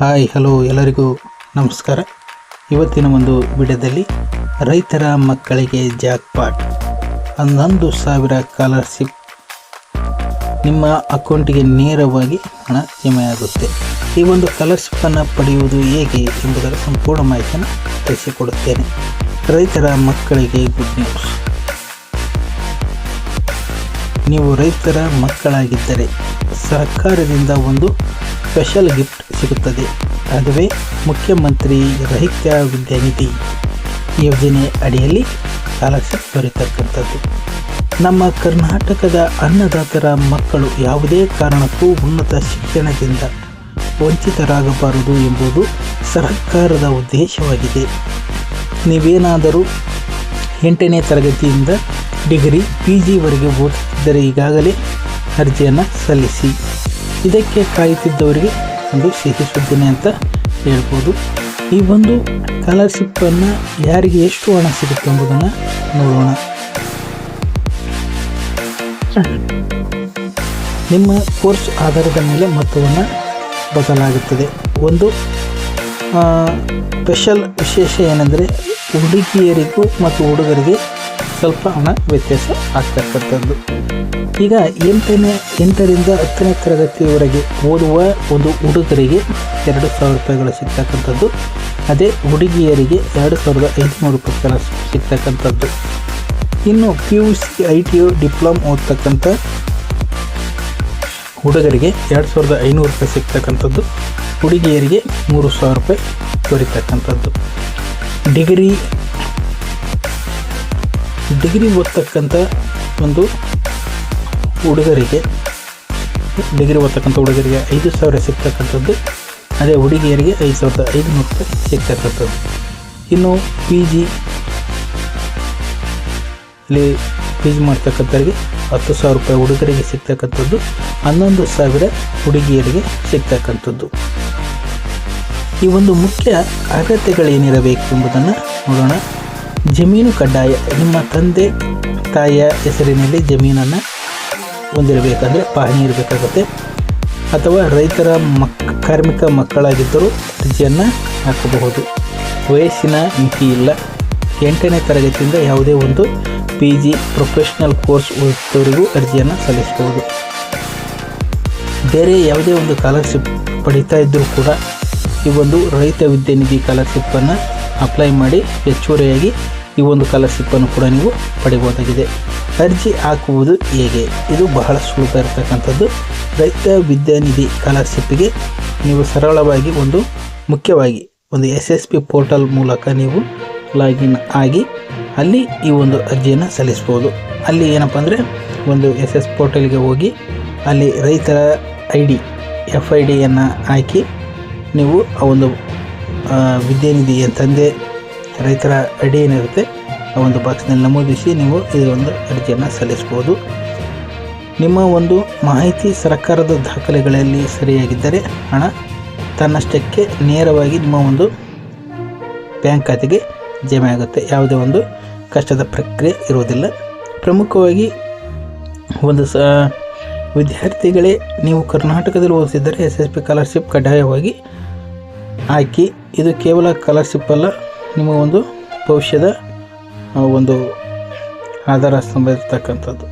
Hi, hello ಎಲ್ಲರಿಗೂ ನಮಸ್ಕಾರ. ಇವತ್ತಿನ ಒಂದು ವಿಡಿಯೋದಲ್ಲಿ ರೈತರ ಮಕ್ಕಳಿಗೆ ಜಾಕ್ಪಾಟ್, ಹನ್ನೊಂದು ಸಾವಿರ ಸ್ಕಾಲರ್ಶಿಪ್ ನಿಮ್ಮ ಅಕೌಂಟಿಗೆ ನೇರವಾಗಿ ಹಣ ಜಮೆಯಾಗುತ್ತೆ ಈ ಒಂದು ಸ್ಕಾಲರ್ಶಿಪ್ಪನ್ನು ಪಡೆಯುವುದು ಹೇಗೆ ಎಂಬುದರ ಸಂಪೂರ್ಣ ಮಾಹಿತಿಯನ್ನು ತಿಳಿಸಿಕೊಡುತ್ತೇನೆ. ರೈತರ ಮಕ್ಕಳಿಗೆ ಗುಡ್ ನ್ಯೂಸ್. ನೀವು ರೈತರ ಮಕ್ಕಳಾಗಿದ್ದರೆ ಸರ್ಕಾರದಿಂದ ಒಂದು ಸ್ಪೆಷಲ್ ಗಿಫ್ಟ್ ಸಿಗುತ್ತದೆ. ಅದುವೇ ಮುಖ್ಯಮಂತ್ರಿ ರಹಿತ ವಿದ್ಯಾನಿಧಿ ಯೋಜನೆ ಅಡಿಯಲ್ಲಿ ಸ್ಕಾಲರ್ಶಿಪ್ ದೊರೆತಕ್ಕಂಥದ್ದು. ನಮ್ಮ ಕರ್ನಾಟಕದ ಅನ್ನದಾತರ ಮಕ್ಕಳು ಯಾವುದೇ ಕಾರಣಕ್ಕೂ ಉನ್ನತ ಶಿಕ್ಷಣದಿಂದ ವಂಚಿತರಾಗಬಾರದು ಎಂಬುದು ಸರ್ಕಾರದ ಉದ್ದೇಶವಾಗಿದೆ. ನೀವೇನಾದರೂ ಎಂಟನೇ ತರಗತಿಯಿಂದ ಡಿಗ್ರಿ ಪಿ ಜಿವರೆಗೆ ಓದುತ್ತಿದ್ದರೆ ಈಗಾಗಲೇ ಅರ್ಜಿಯನ್ನು ಸಲ್ಲಿಸಿ. ಇದಕ್ಕೆ ಕಾಯುತ್ತಿದ್ದವರಿಗೆ ಒಂದು ಸಿಹಿ ಸುದ್ದಿನೇ ಅಂತ ಹೇಳ್ಬೋದು. ಈ ಒಂದು ಸ್ಕಾಲರ್ಶಿಪ್ಪನ್ನು ಯಾರಿಗೆ ಎಷ್ಟು ಹಣ ಸಿಗುತ್ತೆ ಎಂಬುದನ್ನು ನೋಡೋಣ. ನಿಮ್ಮ ಕೋರ್ಸ್ ಆಧಾರದ ಮೇಲೆ ಮೊತ್ತವನ್ನು ಬದಲಾಗುತ್ತದೆ. ಒಂದು ಸ್ಪೆಷಲ್ ವಿಶೇಷ ಏನೆಂದರೆ ಹುಡುಗಿಯರಿಗೂ ಮತ್ತು ಹುಡುಗರಿಗೆ ಸ್ವಲ್ಪ ಹಣ ವ್ಯತ್ಯಾಸ ಆಗ್ತಕ್ಕಂಥದ್ದು ಈಗ ಎಂಟನೇ, ಎಂಟರಿಂದ ಹತ್ತನೇ ತರಗತಿಯವರೆಗೆ ಓದುವ ಒಂದು ಹುಡುಗರಿಗೆ ಎರಡು ಸಾವಿರ ರೂಪಾಯಿಗಳು ಸಿಗ್ತಕ್ಕಂಥದ್ದು. ಅದೇ ಹುಡುಗಿಯರಿಗೆ ಎರಡು ಸಾವಿರದ ಐದುನೂರು ರೂಪಾಯಿಗಳ ಸಿಗ್ತಕ್ಕಂಥದ್ದು. ಇನ್ನು P U C, I T U diploma ಓದ್ತಕ್ಕಂಥ ಹುಡುಗರಿಗೆ ಎರಡು ಸಾವಿರದ ಐನೂರು ರೂಪಾಯಿ ಸಿಗ್ತಕ್ಕಂಥದ್ದು. ಹುಡುಗಿಯರಿಗೆ ಮೂರು ಸಾವಿರ ರೂಪಾಯಿ ದೊರೀತಕ್ಕಂಥದ್ದು. ಡಿಗ್ರಿ ಡಿಗ್ರಿ ಓದ್ತಕ್ಕಂಥ ಒಂದು ಹುಡುಗರಿಗೆ, ಡಿಗ್ರಿ ಓದ್ತಕ್ಕಂಥ ಹುಡುಗರಿಗೆ ಐದು ಸಾವಿರ ಸಿಗ್ತಕ್ಕಂಥದ್ದು, ಅದೇ ಹುಡುಗಿಯರಿಗೆ ಐದು ಸಾವಿರದ ಐದುನೂರು ರೂಪಾಯಿ ಸಿಗ್ತಕ್ಕಂಥದ್ದು. ಇನ್ನು ಪಿ ಜಿ ಇಲ್ಲಿ ಪಿ ಜಿ ಮಾಡ್ತಕ್ಕಂಥವ್ರಿಗೆ ಹತ್ತು ಸಾವಿರ ರೂಪಾಯಿ ಹುಡುಗರಿಗೆ ಸಿಗ್ತಕ್ಕಂಥದ್ದು, ಹನ್ನೊಂದು ಸಾವಿರ ಹುಡುಗಿಯರಿಗೆ ಸಿಗ್ತಕ್ಕಂಥದ್ದು. ಈ ಒಂದು ಮುಖ್ಯ ಅಗತ್ಯಗಳೇನಿರಬೇಕು ಎಂಬುದನ್ನು ನೋಡೋಣ. ಜಮೀನು ಕಡ್ಡಾಯ ನಿಮ್ಮ ತಂದೆ, ತಾಯಿಯ ಹೆಸರಿನಲ್ಲಿ ಜಮೀನನ್ನು ಹೊಂದಿರಬೇಕಂದ್ರೆ ಪಹಣಿ ಇರಬೇಕಾಗುತ್ತೆ. ಅಥವಾ ರೈತರ ಮಕ್, ಕಾರ್ಮಿಕ ಮಕ್ಕಳಾಗಿದ್ದರೂ ಅರ್ಜಿಯನ್ನು ಹಾಕಬಹುದು. ವಯಸ್ಸಿನ ಮಿತಿ ಇಲ್ಲ. ಎಂಟನೇ ತರಗತಿಯಿಂದ ಯಾವುದೇ ಒಂದು ಪಿ ಜಿ ಪ್ರೊಫೆಷ್ನಲ್ ಕೋರ್ಸ್ ಓದಿದವರಿಗೂ ಅರ್ಜಿಯನ್ನು ಸಲ್ಲಿಸಬಹುದು. ಬೇರೆ ಯಾವುದೇ ಒಂದು ಸ್ಕಾಲರ್ಶಿಪ್ ಪಡಿತಾ ಇದ್ದರೂ ಕೂಡ ಈ ಒಂದು ರೈತ ವಿದ್ಯಾನಿಧಿ ಸ್ಕಾಲರ್ಶಿಪ್ಪನ್ನು ಅಪ್ಲೈ ಮಾಡಿ ಹೆಚ್ಚುವರಿಯಾಗಿ ಈ ಒಂದು ಸ್ಕಾಲರ್ಶಿಪ್ಪನ್ನು ಕೂಡ ನೀವು ಪಡಿಬೋದಾಗಿದೆ ಅರ್ಜಿ ಹಾಕುವುದು ಹೇಗೆ? ಇದು ಬಹಳ ಸುಲಭ ಇರತಕ್ಕಂಥದ್ದು. ರೈತ ವಿದ್ಯಾನಿಧಿ ಸ್ಕಾಲರ್ಶಿಪ್ಪಿಗೆ ನೀವು ಸರಳವಾಗಿ ಒಂದು ಮುಖ್ಯವಾಗಿ ಒಂದು ಎಸ್ ಎಸ್ ಪಿ ಪೋರ್ಟಲ್ ಮೂಲಕ ನೀವು ಲಾಗಿನ್ ಆಗಿ ಅಲ್ಲಿ ಈ ಒಂದು ಅರ್ಜಿಯನ್ನು ಸಲ್ಲಿಸ್ಬೋದು ಅಲ್ಲಿ ಏನಪ್ಪ ಅಂದರೆ ಒಂದು ಎಸ್ ಎಸ್ ಪೋರ್ಟಲ್ಗೆ ಹೋಗಿ ಅಲ್ಲಿ ರೈತರ ಐ ಡಿ ಎಫ್ ಐ ಡಿಯನ್ನು ಹಾಕಿ ನೀವು ಆ ಒಂದು ವಿದ್ಯಾನಿಧಿ ತಂದೆ ರೈತರ ಅಡಿ ಏನಿರುತ್ತೆ ಆ ಒಂದು ಬಾಕ್ಸ್ನಲ್ಲಿ ನಮೂದಿಸಿ ನೀವು ಈ ಒಂದು ಅರ್ಜಿಯನ್ನು ಸಲ್ಲಿಸ್ಬೋದು ನಿಮ್ಮ ಒಂದು ಮಾಹಿತಿ ಸರ್ಕಾರದ ದಾಖಲೆಗಳಲ್ಲಿ ಸರಿಯಾಗಿದ್ದರೆ ಹಣ ತನ್ನಷ್ಟಕ್ಕೆ ನೇರವಾಗಿ ನಿಮ್ಮ ಒಂದು ಬ್ಯಾಂಕ್ ಖಾತೆಗೆ ಜಮೆ ಆಗುತ್ತೆ. ಯಾವುದೇ ಒಂದು ಕಷ್ಟದ ಪ್ರಕ್ರಿಯೆ ಇರುವುದಿಲ್ಲ. ಪ್ರಮುಖವಾಗಿ ಒಂದು ಸ, ವಿದ್ಯಾರ್ಥಿಗಳೇ ನೀವು ಕರ್ನಾಟಕದಲ್ಲಿ ಓದಿಸಿದ್ದರೆ ಎಸ್ ಎಸ್ ಪಿ ಸ್ಕಾಲರ್ಶಿಪ್ ಕಡ್ಡಾಯವಾಗಿ ಹಾಕಿ ಇದು ಕೇವಲ ಸ್ಕಾಲರ್ಶಿಪ್ ಅಲ್ಲ ನಿಮ್ಮ ಒಂದು ಭವಿಷ್ಯದ ಒಂದು ಆಧಾರ ಸ್ತಂಭ ಇರ್ತಕ್ಕಂಥದ್ದು.